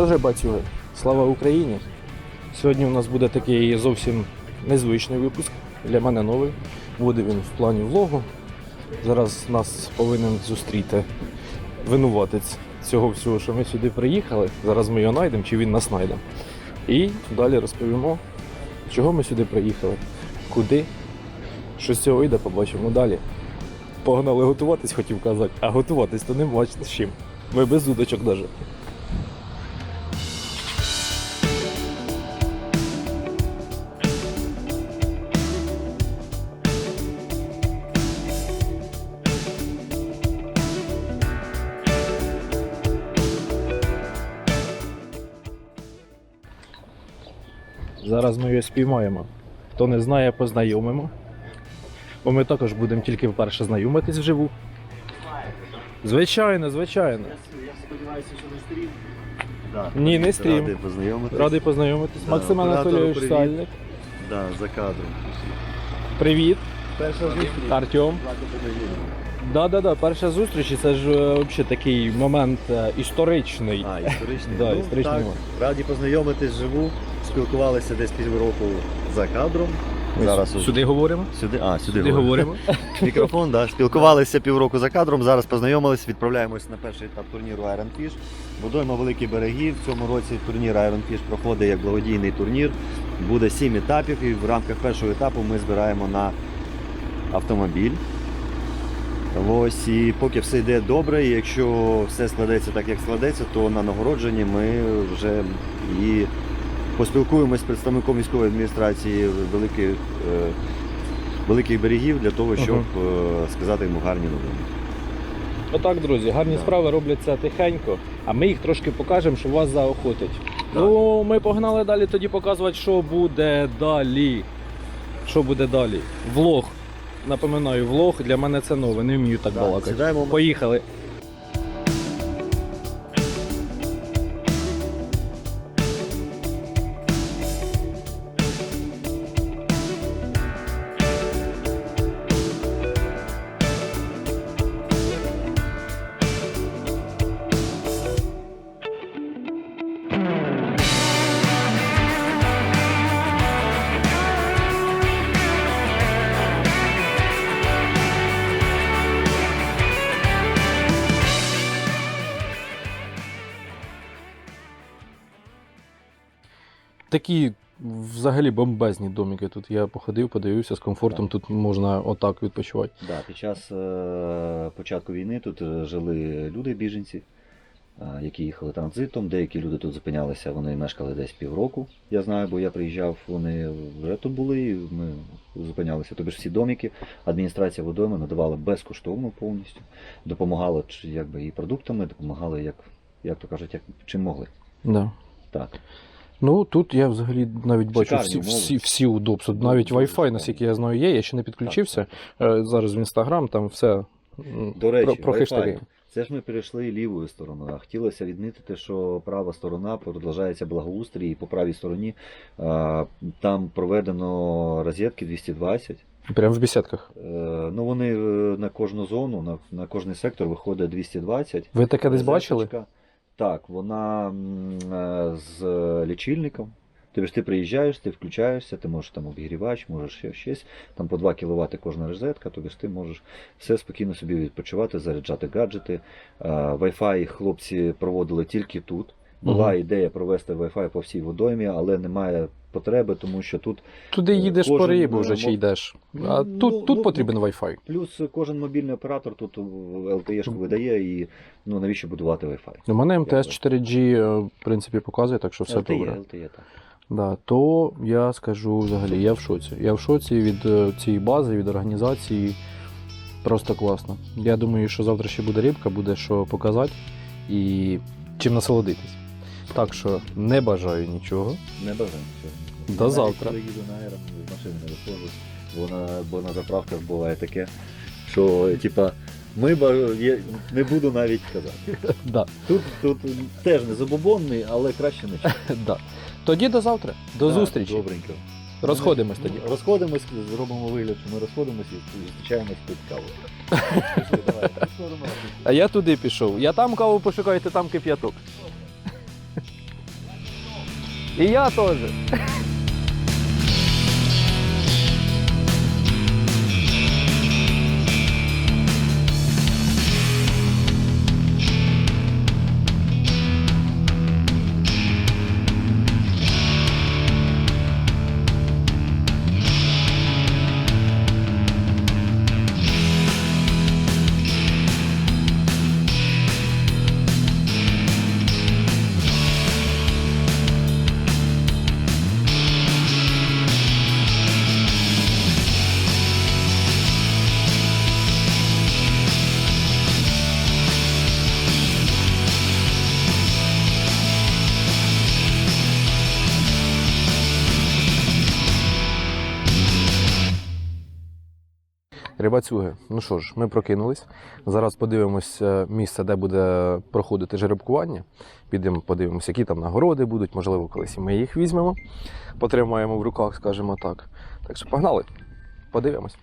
Що ж, бацюги, слава Україні! Сьогодні у нас буде такий зовсім незвичний випуск. Для мене новий. Буде він в плані влогу. Зараз нас повинен зустріти винуватець цього всього, що ми сюди приїхали. Зараз ми його знайдемо чи він нас знайде. І далі розповімо, чого ми сюди приїхали, куди. Що з цього вийде, побачимо далі. Погнали готуватись, хотів казати, а готуватись то нема з чим. Ми без удочок навіть. Зараз ми її спіймаємо. Хто не знає, познайомимо. Бо ми також будемо тільки вперше знайомитись вживу. Звичайно, звичайно. Я сподіваюся, що не стрім. Да. Ні, не стрім. Радий познайомитись. Радий познайомитись. Да, Максим оператору Анатолійович привіт. Сальник. Да, за кадром. Привіт. Перша зустріч. Артем. Да, да, да. Перша зустріч, і це ж е, взагалі такий момент е, історичний. А, історичний. Да, ну, історичний так, момент. Раді познайомитись живу. Спілкувалися десь півроку за кадром. Ми Зараз сюди говоримо. Сюди, а, сюди, Сюди говорю. говоримо. Мікрофон, да. Спілкувалися півроку за кадром, зараз познайомились, відправляємось на перший етап турніру Iron Fish. Водойма Великі Береги. В цьому році турнір Iron Fish проходить як благодійний турнір. Буде сім етапів, і в рамках першого етапу ми збираємо на автомобіль. Ось і поки все йде добре, і якщо все складеться так, як складеться, то на нагородженні ми вже і поспілкуємось з представником військової адміністрації великих, е, великих берегів для того, щоб е, сказати йому гарні новини. Отак, друзі, гарні Да. справи робляться тихенько, а ми їх трошки покажемо, щоб вас заохотить. Да. Ну, ми погнали далі тоді показувати, що буде далі. Що буде далі? Влог. Напоминаю, влог для мене це нове, не вмію так Да, балакати. сідаємо. Поїхали. Такі взагалі бомбезні домики. Тут я походив, подивився з комфортом. Тут можна отак відпочивати. Да, під час е, початку війни тут е, жили люди, біженці, е, які їхали транзитом. Деякі люди тут зупинялися, вони мешкали десь півроку. Я знаю, бо я приїжджав, вони вже тут були, і ми зупинялися. Тобі ж всі домики. Адміністрація водойми надавала безкоштовно повністю, допомагала якби і продуктами, допомагала, як, як то кажуть, як чим могли. Да. Так. Ну тут я взагалі навіть бачу Шикарні всі, умови. всі, всі удобства. Навіть дуже Wi-Fi, наскільки я знаю, є. Я ще не підключився. Е, Зараз в інстаграм там все м, До речі, про, про Wi-Fi. хештеги. Це ж ми перейшли лівою стороною. А хотілося відмітити, що права сторона продовжається благоустрій, і по правій стороні а, там проведено розетки 220. Прямо в бесідках. Е, ну вони е, на кожну зону, на, на кожний сектор виходить 220. Ви таке десь бачили? Розеточка. Так, вона е, з лічильником. Тобто ти приїжджаєш, ти включаєшся, ти можеш там обігрівач, можеш ще щось, там по 2 кВт кожна розетка, тобто ти можеш все спокійно собі відпочивати, заряджати гаджети. Е, Wi-Fi хлопці проводили тільки тут. Була угу. ідея провести Wi-Fi по всій водоймі, але немає потреби, тому що тут Туди їдеш по рибу е, вже чи йдеш. А Ну, тут, тут ну, потрібен Wi-Fi. плюс кожен мобільний оператор тут LTE-шку видає і ну навіщо будувати Wi-Fi? У мене МТС 4G, е, в принципі, показує, так що все LTE, добре. LTE, так. Да, то я скажу взагалі, я в шоці. Я в шоці від е, цієї бази, від організації. Просто класно. Я думаю, що завтра ще буде рибка, буде що показати і чим насолодитись. Так що не бажаю нічого. Не бажаю цього. До Навіть завтра. Коли їду на аером, з машини не виходжу, бо на, бо на заправках буває таке, що типа. Ми ба- я не буду навіть казати. Да, Тут, тут теж не забобонний, але краще не чути. да. Тоді до завтра. До Так, зустрічі. Добренько. Розходимось тоді. Ну, Розходимось, зробимо вигляд, що ми розходимося і зустрічаємось під каву. Давай. А я туди пішов. Я там каву пошукаю, ти там кип'яток. І я теж. Рибацюги, ну що ж, ми прокинулись. Зараз подивимось е, місце, де буде проходити жеребкування. Підемо подивимося, які там нагороди будуть, можливо, колись і ми їх візьмемо, потримаємо в руках, скажімо так. Так що погнали, подивимось.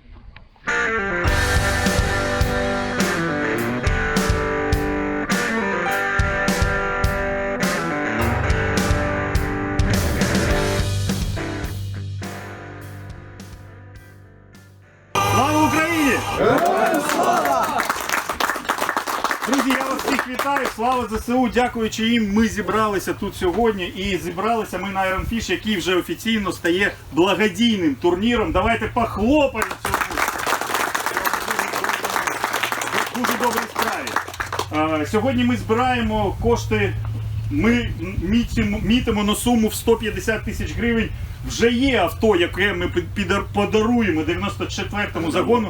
Слава ЗСУ. Дякуючи їм, ми зібралися тут сьогодні. І зібралися ми на Iron Fish, який вже офіційно стає благодійним турніром. Давайте похлопаємо цьому. Дуже добрій справі. Сьогодні ми збираємо кошти. Ми мітимо на суму в 150 тисяч гривень. Вже є авто, яке ми під- подаруємо 94-му загону.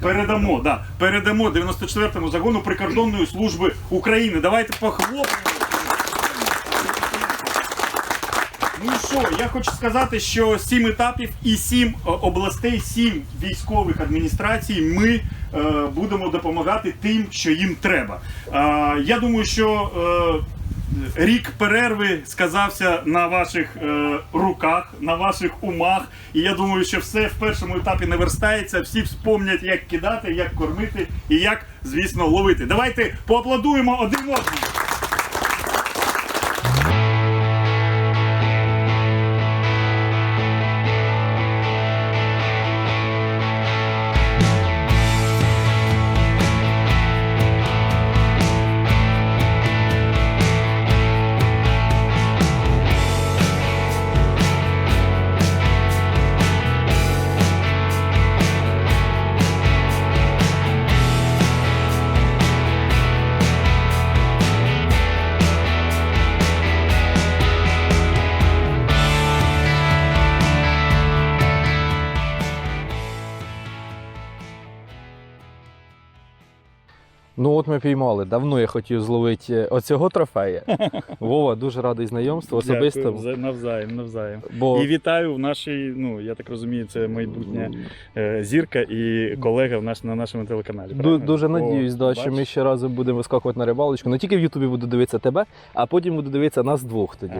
Передамо, да, передамо 94-му загону прикордонної служби України. Давайте похлопаємо. Ну що, я хочу сказати, що сім етапів і сім е, областей, сім військових адміністрацій ми е, будемо допомагати тим, що їм треба. Е, я думаю, що е, рік перерви сказався на ваших е, руках, на ваших умах. І я думаю, що все в першому етапі наверстається. Всі вспомнять, як кидати, як кормити і як, звісно, ловити. Давайте поаплодуємо один одному. Ну от ми піймали. Давно я хотів зловити е, оцього трофея. Вова, дуже радий знайомству особисто. Дякую, навзаєм, навзаєм. Бо І вітаю в нашій, ну я так розумію, це майбутня е, зірка і колега в наш, на нашому телеканалі. ду- правильно? дуже О, надіюсь, да, що ми ще разом будемо вискакувати на рибалочку. Не тільки в Ютубі буду дивитися тебе, а потім буду дивитися нас двох тоді.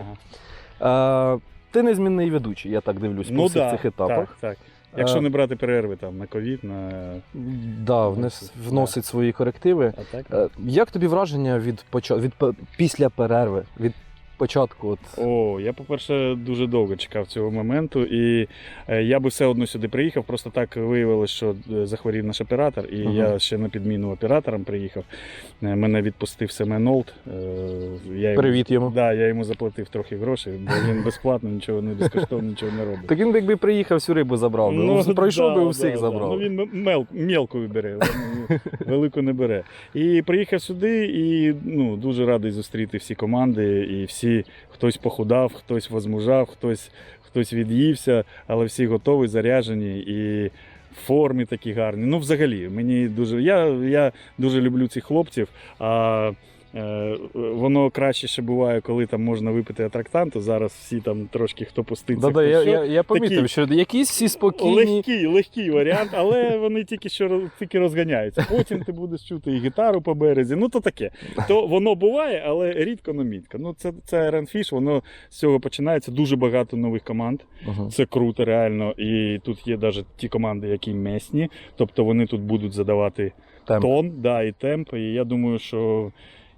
Ага. Е, ти незмінний ведучий, я так дивлюсь, по Ну всіх да, цих етапах. Так, так. Якщо Е, не брати перерви там на ковід, на Да, внес, вносить свої корективи. а так. Е, Як тобі враження від, поч... від після перерви, від початку? От... О, я, по-перше, дуже довго чекав цього моменту, і е, я би все одно сюди приїхав. Просто так виявилось, що е, захворів наш оператор, і Ага. я ще на підміну операторам приїхав. Е, Мене відпустив Семен Олд. Я йому, Привіт йому. Да, я йому заплатив трохи грошей, бо він безплатно нічого не безкоштовно нічого не робить. Так він якби приїхав, всю рибу забрав. би. Ну, пройшов би да, у всіх да, забрав. Да. Ну він мел, мелку бере, велику не бере. І приїхав сюди, і ну, дуже радий зустріти всі команди, і всі, хтось похудав, хтось возмужав, хтось, хтось від'ївся, але всі готові, заряжені і. В формі такі гарні. Ну, взагалі, мені дуже. Я, я дуже люблю цих хлопців. А воно краще ще буває, коли там можна випити атрактанту. Зараз всі там трошки хто пуститься. Да-да, я, я, я помітив, Такі- що якісь всі спокійні. Легкий, легкий варіант, але вони тільки що тільки розганяються. Потім ти будеш чути і гітару по березі. Ну то таке. То воно буває, але рідко но мітко. Ну це, це Fish, воно з цього починається. Дуже багато нових команд. Мгм. Це круто, реально. І тут є навіть ті команди, які месні. Тобто вони тут будуть задавати Темп. тон, да, і темп. І я думаю, що.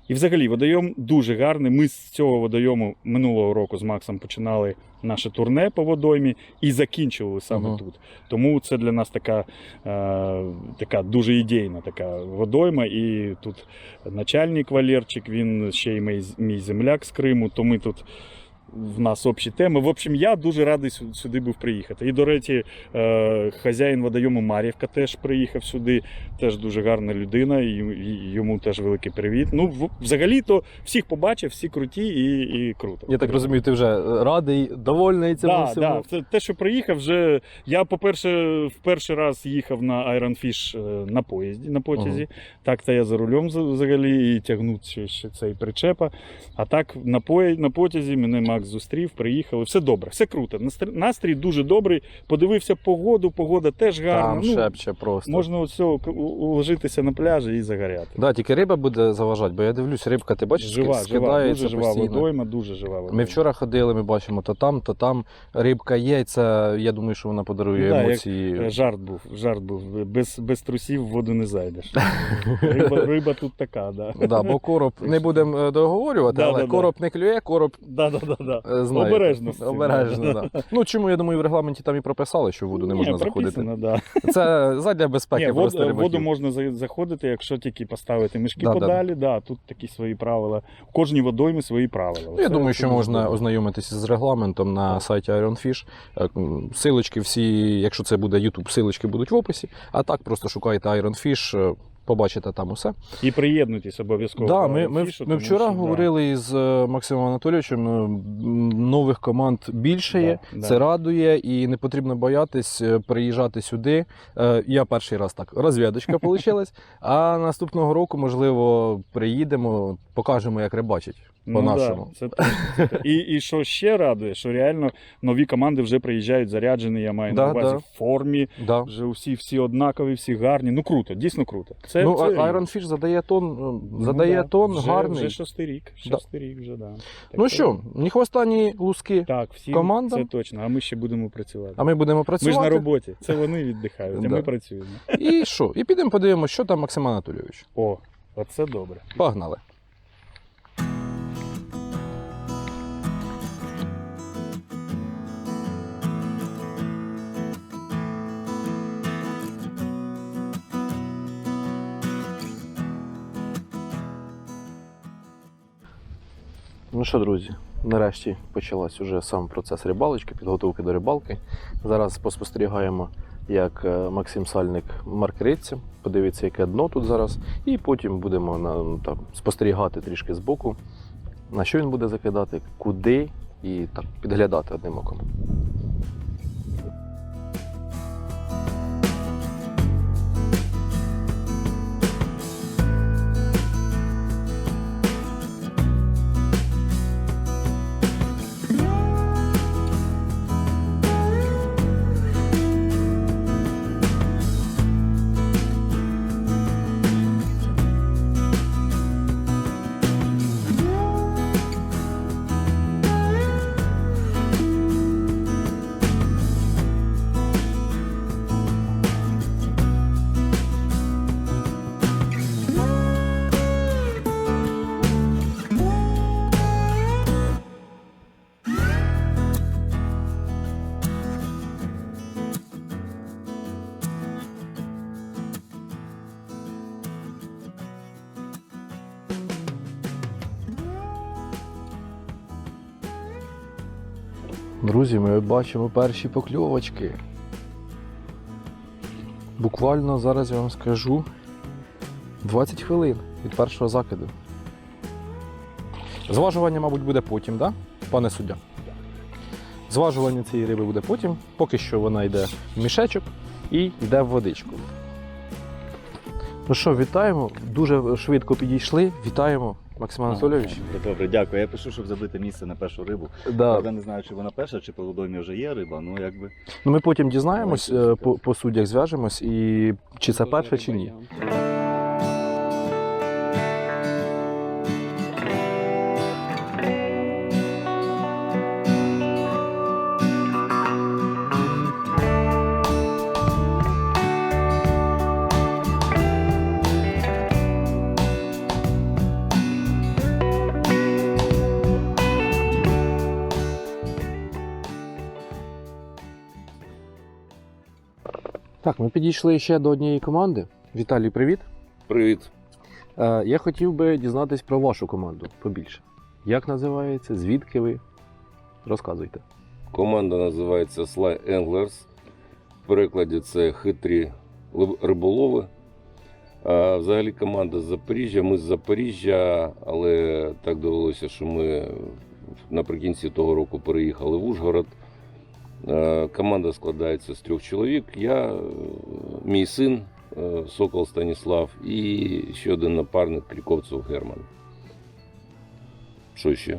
І взагалі водойом дуже гарний. Ми з цього водойому минулого року з Максом починали наше турне по водоймі і закінчували саме Мгм. тут. Тому це для нас така, е, така дуже ідейна така водойма. І тут начальник Валерчик, він ще й мій, мій земляк з Криму, то ми тут. В нас общі теми. В общем, я дуже радий сюди був приїхати. І, до речі, е, хазяїн водойому Мар'ївка теж приїхав сюди. Теж дуже гарна людина, і, йому теж великий привіт. Ну, взагалі-то всіх побачив, всі круті і, і круто. Я так розумію, ти вже радий, довольний цьому Да, всьому. да. Те, що приїхав, вже я, по-перше, в перший раз їхав на Iron Fish е, на поїзді, на потязі. Так, то я за рулем взагалі і тягнув ще, цей причепа. А так на, потязі мене Макс зустрів, приїхали. Все добре, все круто. Настрій, дуже добрий. Подивився погоду, погода теж гарна. Там ну, шепче просто. можна всього уложитися на пляжі і загоряти. Да, тільки риба буде заважати, бо я дивлюсь, рибка, ти бачиш, Жива, скидається дуже жива постійно. водойма, дуже жива водойма. Ми вчора ходили, ми бачимо то там, то там. Рибка є. Це я думаю, що вона подарує Ну да, емоції. Е, Жарт був, жарт був. Без, без трусів в воду не зайдеш. Риба, риба тут така, да. Да, бо короб не будемо е, договорювати, Да, але да, да. короб не клює, короб Да, да, да, да. е. Обережно з цим, Обережно, да. да. Ну чому я думаю, в регламенті там і прописали, що в воду не можна заходити. прописано, Да. Це задля безпеки Ні, просто вод, рибаків. воду можна за- заходити, якщо тільки поставити мішки Да, да, подалі. Да, тут такі свої правила. У кожній водоймі свої правила. Ну, я Це думаю, що можна добре. ознайомитися з регламентом на сайті Iron Fish. Е, м, Силочки всі, якщо це буде YouTube, силочки будуть в описі. А так просто шукайте Iron Fish, е, побачите там усе. І приєднуйтесь обов'язково. Да, ми, ми, ми вчора що, да. говорили із е, Максимом Анатолійовичем. е, Нових команд більше є. Да, да. Це радує, і не потрібно боятись е, приїжджати сюди. Я перший раз так розвідочка вийшла. А наступного року, можливо, приїдемо, покажемо, як рибачить. По-нашому. Ну, да, це точно, це і, і що ще радує, що реально нові команди вже приїжджають заряджені, я маю Да, на увазі да. в формі. Да. Вже всі, всі однакові, всі гарні. Ну круто, дійсно круто. Це, ну, це. Iron Fish задає тон, Ну задає да, тон вже, гарний. Вже шостий рік. Да. Шостий рік вже, да. Так ну що- що, ні хвоста, луски. Так, всі командам. це точно, а ми ще будемо працювати. А ми будемо працювати. Ми ж на роботі. Це вони віддихають, а Да. ми працюємо. І що? І підемо подивимося, що там Максим Анатолійович. О, оце добре. Погнали. Ну що, друзі, нарешті почалась уже сам процес рибалочки, підготовки до рибалки. Зараз поспостерігаємо, як е, Максим Сальник маркериться, подивиться, яке дно тут зараз, і потім будемо ну, там, спостерігати трішки збоку, на що він буде закидати, куди і так підглядати одним оком. Друзі, ми бачимо перші покльовочки. Буквально зараз я вам скажу 20 хвилин від першого закиду. Зважування, мабуть, буде потім. Да? Пане суддя? Зважування цієї риби буде потім. Поки що вона йде в мішечок і йде в водичку. Ну що, вітаємо. Дуже швидко підійшли. Вітаємо, Максим Анатолійович. Добре, добре, дякую. Я пишу, щоб забити місце на першу рибу. Да. Я не знаю, чи вона перша, чи по водоймі вже є риба, ну якби. Ну, ми потім дізнаємось, е, по, по суддях зв'яжемось, і чи це перша, чи ні. Так, ми підійшли ще до однієї команди. Віталій, привіт. Привіт. Е, я хотів би дізнатись про вашу команду побільше. Як називається, звідки ви? Розказуйте. Команда називається Sly Anglers. В перекладі це хитрі риболови. А взагалі команда з Запоріжжя. Ми з Запоріжжя, але так довелося, що ми наприкінці того року переїхали в Ужгород. Е, Команда складається з трьох чоловік. Я, е, мій син е, Сокол Станіслав і ще один напарник Кріковцев Герман. Що ще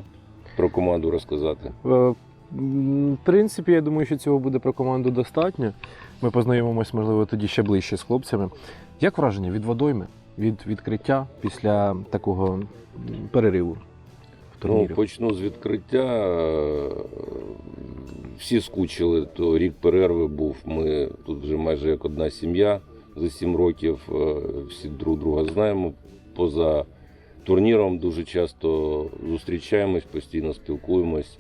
про команду розказати? В принципі, я думаю, що цього буде про команду достатньо. Ми познайомимось, можливо, тоді ще ближче з хлопцями. Як враження від водойми, від відкриття після такого перериву в Ну, почну з відкриття. Всі скучили, то рік перерви був. Ми тут вже майже як одна сім'я за сім років. Е, Всі друг друга знаємо. Поза турніром дуже часто зустрічаємось, постійно спілкуємось.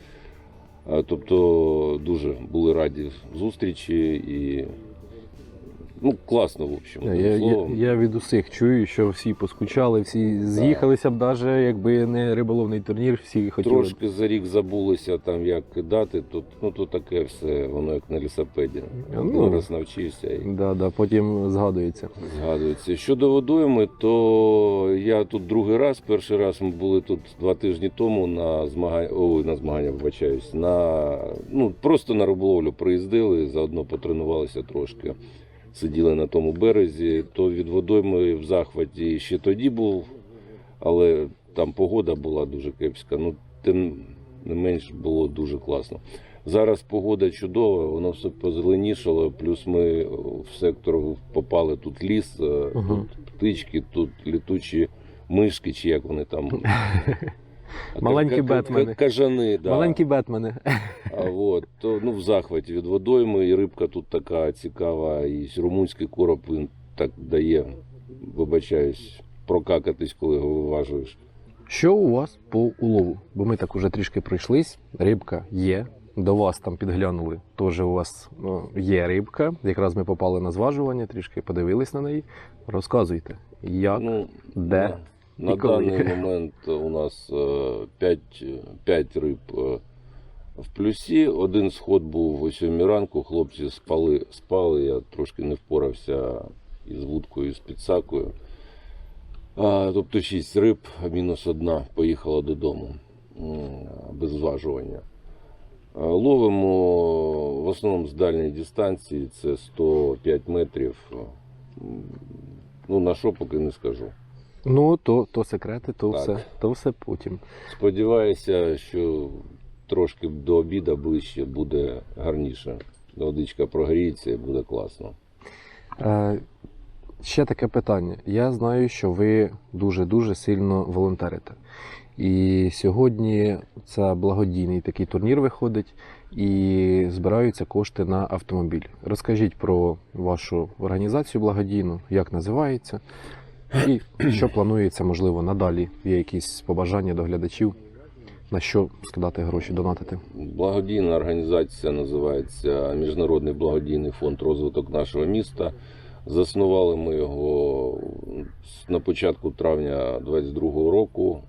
Е, Тобто дуже були раді зустрічі і ну, класно, в общем. Я, я, я, від усіх чую, що всі поскучали, всі з'їхалися б навіть, якби не риболовний турнір, всі хотіли. б. Трошки за рік забулися там, як кидати. Тут, ну, тут таке все, воно як на лісопеді. Ну. Ну, раз навчився і Да, да, потім згадується. згадується. Щодо водойми, то я тут другий раз. Перший раз ми були тут два тижні тому на змагання, ой, на змагання, вибачаюсь, на ну просто на риболовлю приїздили, заодно потренувалися трошки. Сиділи на тому березі, то від водойми в захваті ще тоді був, але там погода була дуже кепська. Ну, тим не менш було дуже класно. Зараз погода чудова, воно все позеленішало, плюс ми в сектор попали тут ліс, е, тут птички, тут літучі мишки, чи як вони там. Маленькі бетмени. Кажани, да. Маленькі Бетмени. А от, то, ну, в захваті від водойми, і рибка тут така цікава, і румунський короб він так дає, вибачаюсь, прокакатись, коли його виважуєш. Що у вас по улову? Бо ми так уже трішки пройшлись. Рибка є. До вас там підглянули. Теж у вас ну, є рибка. Якраз ми попали на зважування, трішки подивились на неї. Розказуйте, як, Ну, де. На і коли? даний момент у нас 5, 5 риб в плюсі. Один сход був о 7 ранку. Хлопці спали, спали. Я трошки не впорався із вудкою, з підсакою. А, тобто 6 риб, а мінус одна поїхала додому без зважування. Ловимо в основному з дальньої дистанції, це 105 метрів. Ну, на що поки не скажу. Ну, то, то секрети, то Так. все, то все потім. Сподіваюся, що трошки до обіду ближче буде гарніше. Водичка прогріється і буде класно. Е, ще таке питання. Я знаю, що ви дуже-дуже сильно волонтерите. І сьогодні це благодійний такий турнір виходить і збираються кошти на автомобіль. Розкажіть про вашу організацію благодійну, як називається, і що планується, можливо, надалі. Є якісь побажання до глядачів, на що скидати гроші, донатити. Благодійна організація називається Міжнародний благодійний фонд розвиток нашого міста. Заснували ми його на початку травня 22-го року,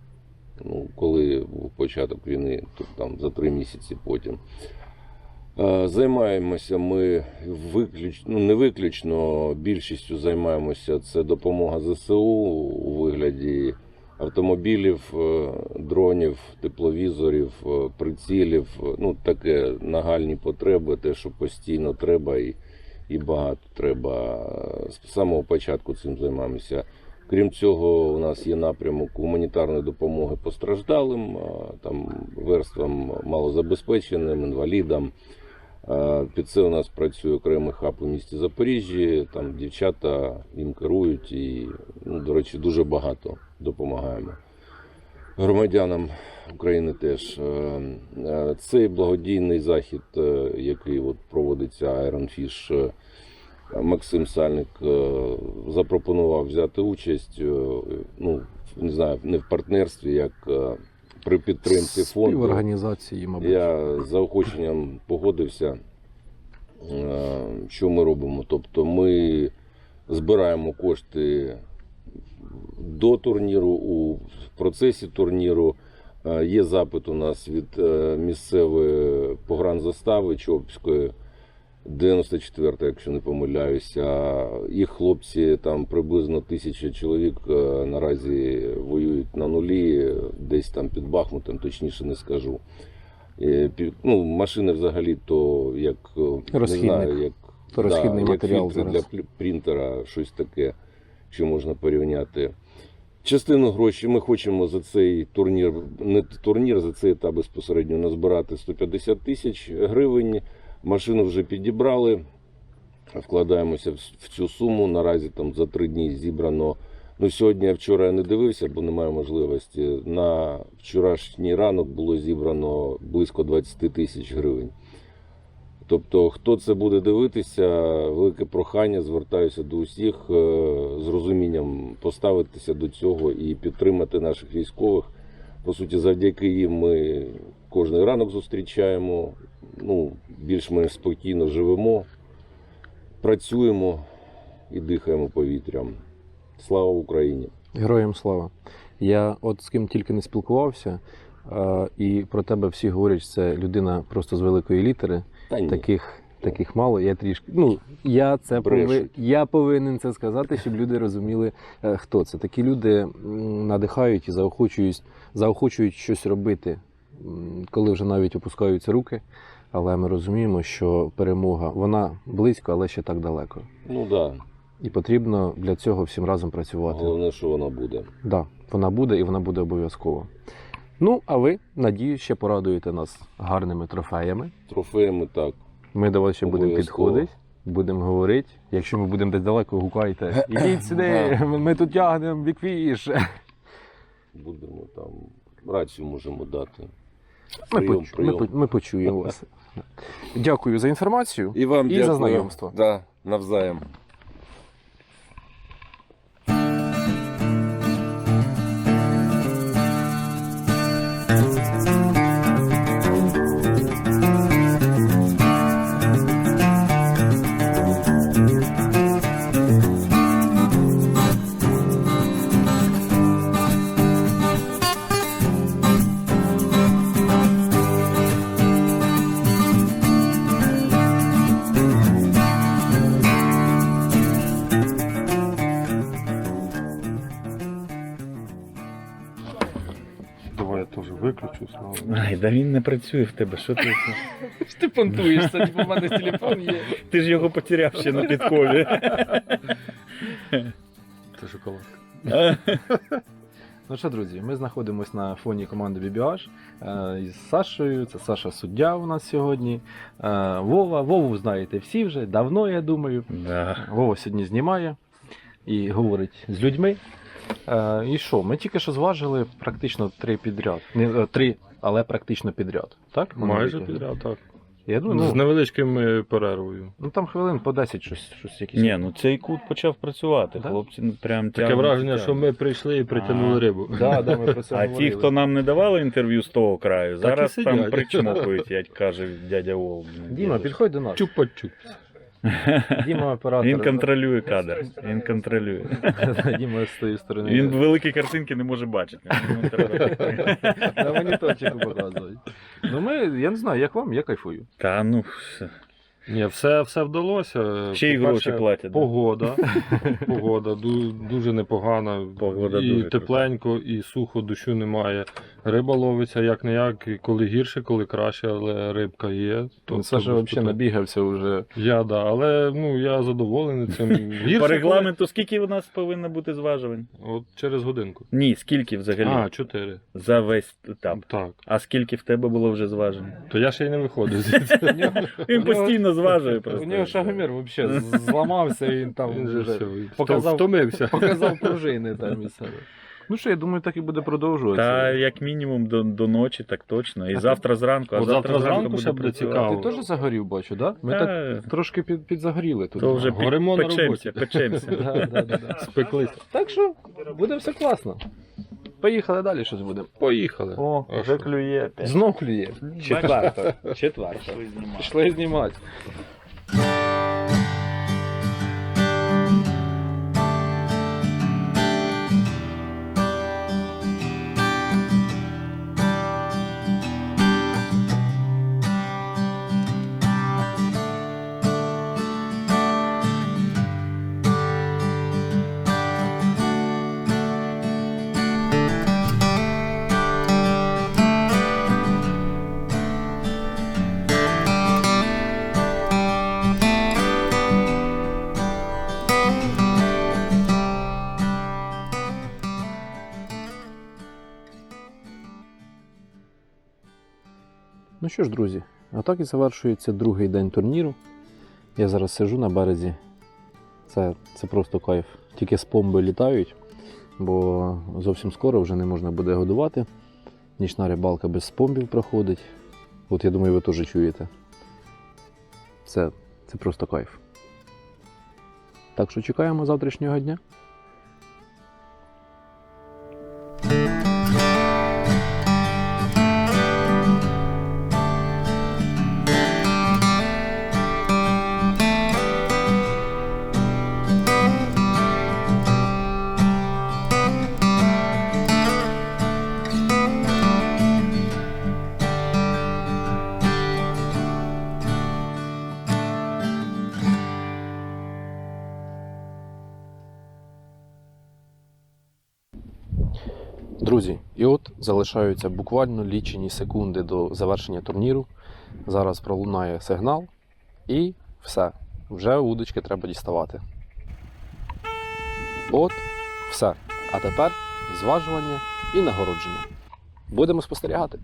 ну, коли був початок війни, тут там за три місяці потім. Е, Займаємося ми виключно, ну не виключно, більшістю займаємося це допомога ЗСУ у вигляді автомобілів, е, дронів, тепловізорів, е, прицілів. Ну таке нагальні потреби, те, що постійно треба і, і багато треба. З самого початку цим займаємося. Крім цього, у нас є напрямок гуманітарної допомоги постраждалим, там верствам малозабезпеченим, інвалідам. Під це у нас працює окремий хаб у місті Запоріжжі. Там дівчата їм керують і, ну, до речі, дуже багато допомагаємо. Громадянам України теж Е, е, цей благодійний захід, е, який от проводиться Iron Fish, Максим Сальник запропонував взяти участь. Ну не знаю, не в партнерстві, як при підтримці фонду. Співорганізації, мабуть. Я заохоченням погодився, е, що ми робимо? Тобто ми збираємо кошти до турніру, у процесі турніру. Е, Є запит у нас від е, місцевої погранзастави Чопської, 94 якщо не помиляюся. Їх хлопці там приблизно тисяча чоловік е, наразі воюють на нулі, десь там під Бахмутом, точніше не скажу. Е, Ну, машини взагалі то як е, не знаю, як, То розхідний як матеріал фільтри зараз. для принтера, щось таке, що можна порівняти. Частину грошей ми хочемо за цей турнір, не турнір, за цей етап безпосередньо назбирати 150 тисяч гривень. Машину вже підібрали, вкладаємося в цю суму. Наразі там за три дні зібрано. Ну, сьогодні, а вчора я не дивився, бо немає можливості. На вчорашній ранок було зібрано близько 20 тисяч гривень. Тобто, хто це буде дивитися, велике прохання, звертаюся до усіх е, з розумінням поставитися до цього і підтримати наших військових. По суті, завдяки їм ми кожний ранок зустрічаємо, ну, більш-менш спокійно живемо, працюємо і дихаємо повітрям. Слава Україні! Героям слава. Я от з ким тільки не спілкувався, і про тебе всі говорять, що це людина просто з великої літери. Та ні. Таких, таких мало. Я трішки. Ну, я це пови... Я повинен це сказати, щоб люди розуміли, е, хто це. Такі люди надихають і заохочують, заохочують щось робити, коли вже навіть опускаються руки. Але ми розуміємо, що перемога вона близько, але ще так далеко. Ну так, І потрібно для цього всім разом працювати. головне, що вона буде. Да, вона буде і вона буде обов'язково. Ну, а ви, надію, ще порадуєте нас гарними трофеями. Трофеями так. Ми до вас ще будемо підходити, будемо говорити. Якщо ми будемо десь далеко, гукайте. Ідіть сюди, ми тут тягнемо бікфіш. Будемо там рацію можемо дати. Ми, Прийом, поч- прийом. Ми, ми почуємо вас. Дякую за інформацію. І вам І дякую. за знайомство. Да, навзаєм. Да він не працює в тебе. Що ти? Ти понтуєшся, типу, в мене телефон є. Ти ж його потеряв ще на підкові. Це шоколадка. Ну що, друзі, ми знаходимося на фоні команди BBH е, із Сашою. Це Саша суддя у нас сьогодні. Е, Вова. Вову знаєте всі вже, давно, я думаю. Да. Вова сьогодні знімає і говорить з людьми. Е, і що? Ми тільки що зважили практично три підряд. Не три, але практично підряд. Так? Майже підряд, так. Я думаю, З ну, невеличким е, перервою. ну там хвилин по 10 щось, щось якісь. Ні, ну цей кут почав працювати. Да? Хлопці ну, прям Таке тягнуть, враження, що ми прийшли і притягнули рибу. Да, да, ми про це А ті, говорили. хто нам не давали інтерв'ю з того краю, Так зараз там сидять. причмокують, як каже дядя Вов. Діма, підходь до нас. Чупа-чуп. Діма оператор. Він контролює кадр. Він контролює. Діма з тої сторони. Він великі картинки не може бачити. На моніторчику показують. Ну ми, я не знаю, як вам, я кайфую. Та ну, все. Ні, все, все вдалося. ще й гроші платять. да? Погода. Погода дуже непогана. Погода і дуже тепленько, і сухо, дощу немає. Риба ловиться як не як, коли гірше, коли краще, але рибка є. Ну, Саша взагалі набігався вже. Я да, але ну я задоволений цим. Гірше, По коли- регламенту скільки у нас повинно бути зважувань? От через годинку. Ні, скільки взагалі А, чотири. за весь етап. Так. А скільки в тебе було вже зважень? То я ще й не виходив. Він постійно зважує У нього шагомір взагалі зламався, і він там вже показав- втомився. показав пружини там і все. Ну що, я думаю, так і буде продовжуватися. Та як мінімум до, до ночі, так точно. І завтра зранку, а От завтра, завтра зранку ще буде цікаво. Ти теж загорів, бачу, да? Ми Та, так трошки під, підзагоріли тут. То вже Горимо. Да, да, да, да. Спеклися. Так що буде все класно. Поїхали далі, щось будемо. Поїхали. О, А Вже що? клює опять. знов клює. Четверта. Четверта. Пішли знімати. Що ж, друзі, отак і завершується другий день турніру. Я зараз сижу на березі. Це, це просто кайф. Тільки спомби літають, бо зовсім скоро вже не можна буде годувати. Нічна рибалка без спомбів проходить. От я думаю, ви теж чуєте. Це, це просто кайф. Так що чекаємо завтрашнього дня. Залишаються буквально лічені секунди до завершення турніру. Зараз пролунає сигнал, і все. Вже удочки треба діставати. От, все. А тепер зважування і нагородження. Будемо спостерігати.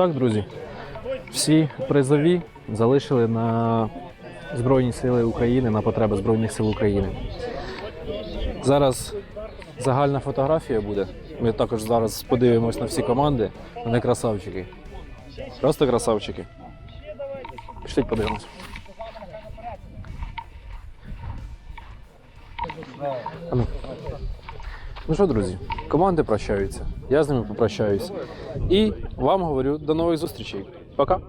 Так, друзі, всі призові залишили на Збройні Сили України, на потреби Збройних сил України. Зараз загальна фотографія буде. Ми також зараз подивимось на всі команди. Вони красавчики. Просто красавчики. Пішліть подивимось. А ну. Ну що, друзі, команди прощаються. Я з ними попрощаюсь. І вам говорю до нових зустрічей. Пока.